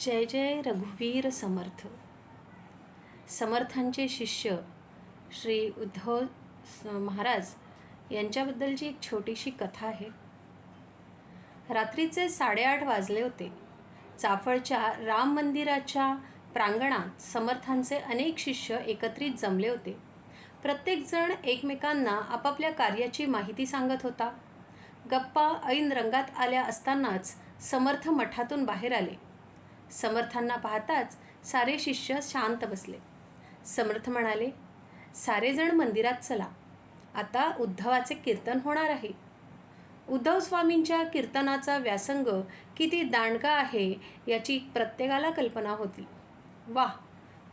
जय जय रघुवीर समर्थ. समर्थांचे शिष्य श्री उद्धव महाराज यांच्याबद्दलची एक छोटीशी कथा आहे. रात्रीचे साडेआठ वाजले होते. चाफळच्या राम मंदिराच्या प्रांगणात समर्थांचे अनेक शिष्य एकत्रित जमले होते. प्रत्येकजण एकमेकांना आपापल्या कार्याची माहिती सांगत होता. गप्पा ऐन रंगात आल्या असतानाच समर्थ मठातून बाहेर आले. समर्थांना पाहताच सारे शिष्य शांत बसले. समर्थ म्हणाले सारेजण मंदिरात चला. आता उद्धवाचे कीर्तन होणार आहे. उद्धव स्वामींच्या कीर्तनाचा व्यासंग किती दांडगा आहे याची प्रत्येकाला कल्पना होती. वा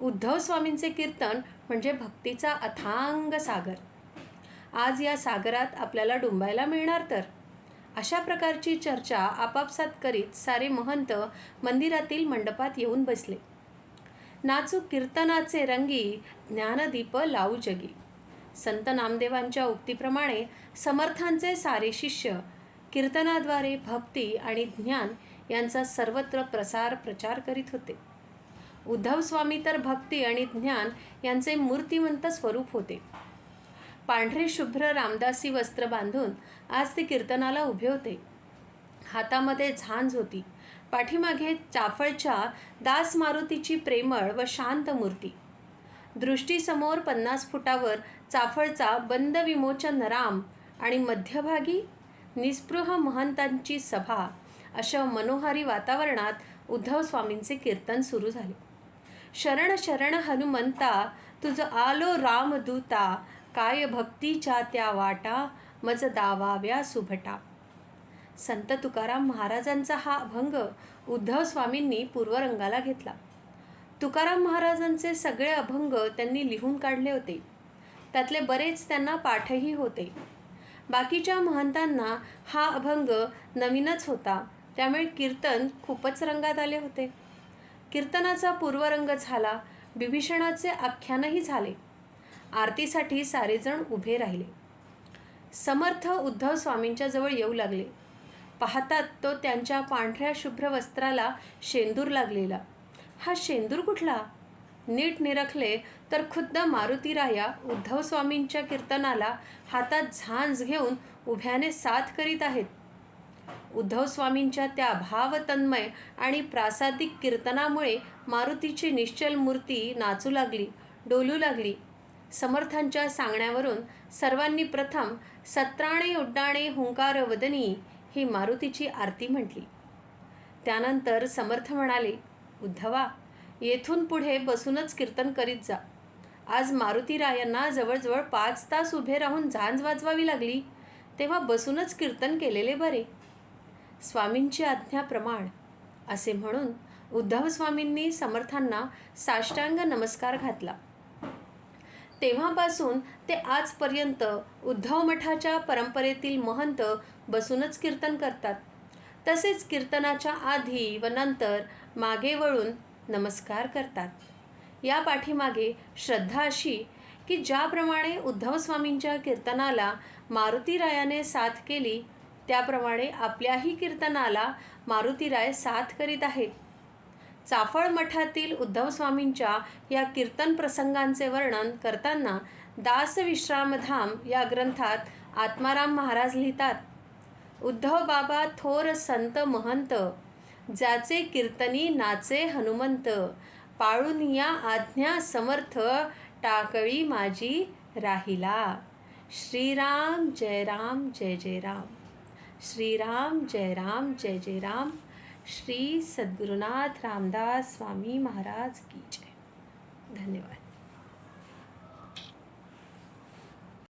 उद्धव स्वामींचे कीर्तन म्हणजे भक्तीचा अथांग सागर. आज या सागरात आपल्याला डुंबायला मिळणार तर अशा प्रकारची चर्चा आपापसात करीत सारे महंत मंदिरातील मंडपात येऊन बसले. नाचू कीर्तनाचे रंगी ज्ञानदीप लावू जगी. संत नामदेवांच्या उक्तीप्रमाणे समर्थांचे सारे शिष्य कीर्तनाद्वारे भक्ती आणि ज्ञान यांचा सर्वत्र प्रसार प्रचार करीत होते. उद्धव स्वामी तर भक्ती आणि ज्ञान यांचे मूर्तिवंत स्वरूप होते. पांढरे शुभ्र रामदासी वस्त्र बांधून आज ते कीर्तनाला उभे होते. हातामध्ये झांज होती पाठीमागे चाफळच्या दास मारुतीची प्रेमळ व शांत मूर्ती. दृष्टीसमोर पन्नास फुटावर चाफळचा बंद विमोचन राम आणि मध्यभागी निस्पृह महंतांची सभा अशा मनोहारी वातावरणात उद्धव स्वामींचे कीर्तन सुरू झाले. शरण शरण हनुमंता तुझ आलो रामदूता काय भक्तीच्या त्या वाटा मज दावाव्या सुभटा. संत तुकाराम महाराजांचा हा अभंग उद्धव स्वामींनी पूर्वरंगाला घेतला. तुकाराम महाराजांचे सगळे अभंग त्यांनी लिहून काढले होते. त्यातले बरेच त्यांना पाठही होते. बाकीच्या महंतांना हा अभंग नवीनच होता. त्यामुळे कीर्तन खूपच रंगात आले होते. कीर्तनाचा पूर्वरंग झाला. बिभीषणाचे आख्यानही झाले. आरतीसाठी सारेजण उभे राहिले. समर्थ उद्धव स्वामींच्या जवळ येऊ लागले. पाहतात तो त्यांच्या पांढऱ्या शुभ्र वस्त्राला शेंदूर लागलेला. हा शेंदूर कुठला? नीट निरखले तर खुद्द मारुतीराया उद्धव स्वामींच्या कीर्तनाला हातात झांज घेऊन उभ्याने साथ करीत आहेत. उद्धव स्वामींच्या त्या भावतन्मय आणि प्रासादिक कीर्तनामुळे मारुतीची निश्चल मूर्ती नाचू लागली डोलू लागली. समर्थांच्या सांगण्यावरून सर्वांनी प्रथम सत्राणे उड्डाणे हुंकार वदनी ही मारुतीची आरती म्हटली. त्यानंतर समर्थ म्हणाले उद्धवा येथून पुढे बसूनच कीर्तन करीत जा. आज मारुतीरायांना जवळजवळ पाच तास उभे राहून झांज वाजवावी लागली. तेव्हा बसूनच कीर्तन केलेले बरे. स्वामींची आज्ञा प्रमाण असे म्हणून उद्धव स्वामींनी समर्थांना साष्टांग नमस्कार घातला. तेव्हापासून ते आजपर्यंत उद्धव मठाच्या परंपरेतील महंत बसूनच कीर्तन करतात. तसेच कीर्तनाच्या आधी व नंतर मागे वळून नमस्कार करतात. या पाठीमागे श्रद्धा अशी की ज्याप्रमाणे उद्धव स्वामींच्या कीर्तनाला मारुतीरायाने साथ केली त्याप्रमाणे आपल्याही कीर्तनाला मारुतीराय साथ करीत आहेत. चाफळ मठातील उद्धव स्वामींच्या या कीर्तन प्रसंगांचे वर्णन करताना दास विश्रामधाम या ग्रंथात आत्माराम महाराज लिहितात उद्धव बाबा थोर संत महंत ज्याचे कीर्तनी नाचे हनुमंत पाळून या आज्ञा समर्थ टाकळी माझी राहिला. श्रीराम जय राम जय जय राम. श्रीराम जय राम जय जय राम. श्री सद्गुरुनाथ रामदास स्वामी महाराज की जय. धन्यवाद.